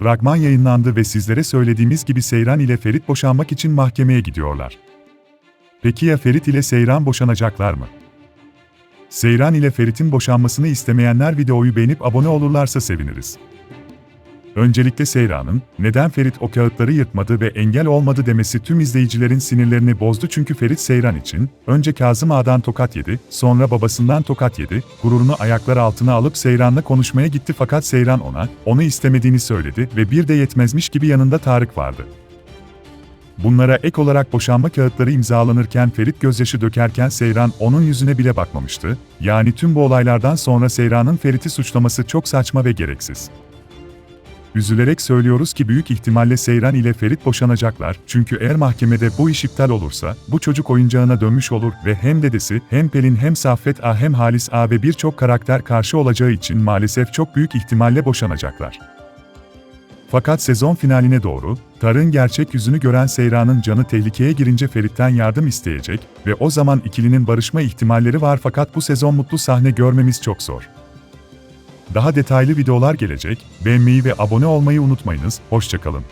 Fragman yayınlandı ve sizlere söylediğimiz gibi Seyran ile Ferit boşanmak için mahkemeye gidiyorlar. Peki ya Ferit ile Seyran boşanacaklar mı? Seyran ile Ferit'in boşanmasını istemeyenler videoyu beğenip abone olurlarsa seviniriz. Öncelikle Seyran'ın, neden Ferit o kağıtları yırtmadı ve engel olmadı demesi tüm izleyicilerin sinirlerini bozdu çünkü Ferit Seyran için, önce Kazım Ağa'dan tokat yedi, sonra babasından tokat yedi, gururunu ayaklar altına alıp Seyran'la konuşmaya gitti fakat Seyran ona, onu istemediğini söyledi ve bir de yetmezmiş gibi yanında Tarık vardı. Bunlara ek olarak boşanma kağıtları imzalanırken Ferit gözyaşı dökerken Seyran onun yüzüne bile bakmamıştı, yani tüm bu olaylardan sonra Seyran'ın Ferit'i suçlaması çok saçma ve gereksiz. Üzülerek söylüyoruz ki büyük ihtimalle Seyran ile Ferit boşanacaklar çünkü eğer mahkemede bu iş iptal olursa bu çocuk oyuncağına dönmüş olur ve hem dedesi hem Pelin hem Saffet A hem Halis A ve birçok karakter karşı olacağı için maalesef çok büyük ihtimalle boşanacaklar. Fakat sezon finaline doğru, Tarık'ın gerçek yüzünü gören Seyran'ın canı tehlikeye girince Ferit'ten yardım isteyecek ve o zaman ikilinin barışma ihtimalleri var fakat bu sezon mutlu sahne görmemiz çok zor. Daha detaylı videolar gelecek, beğenmeyi ve abone olmayı unutmayınız, hoşçakalın.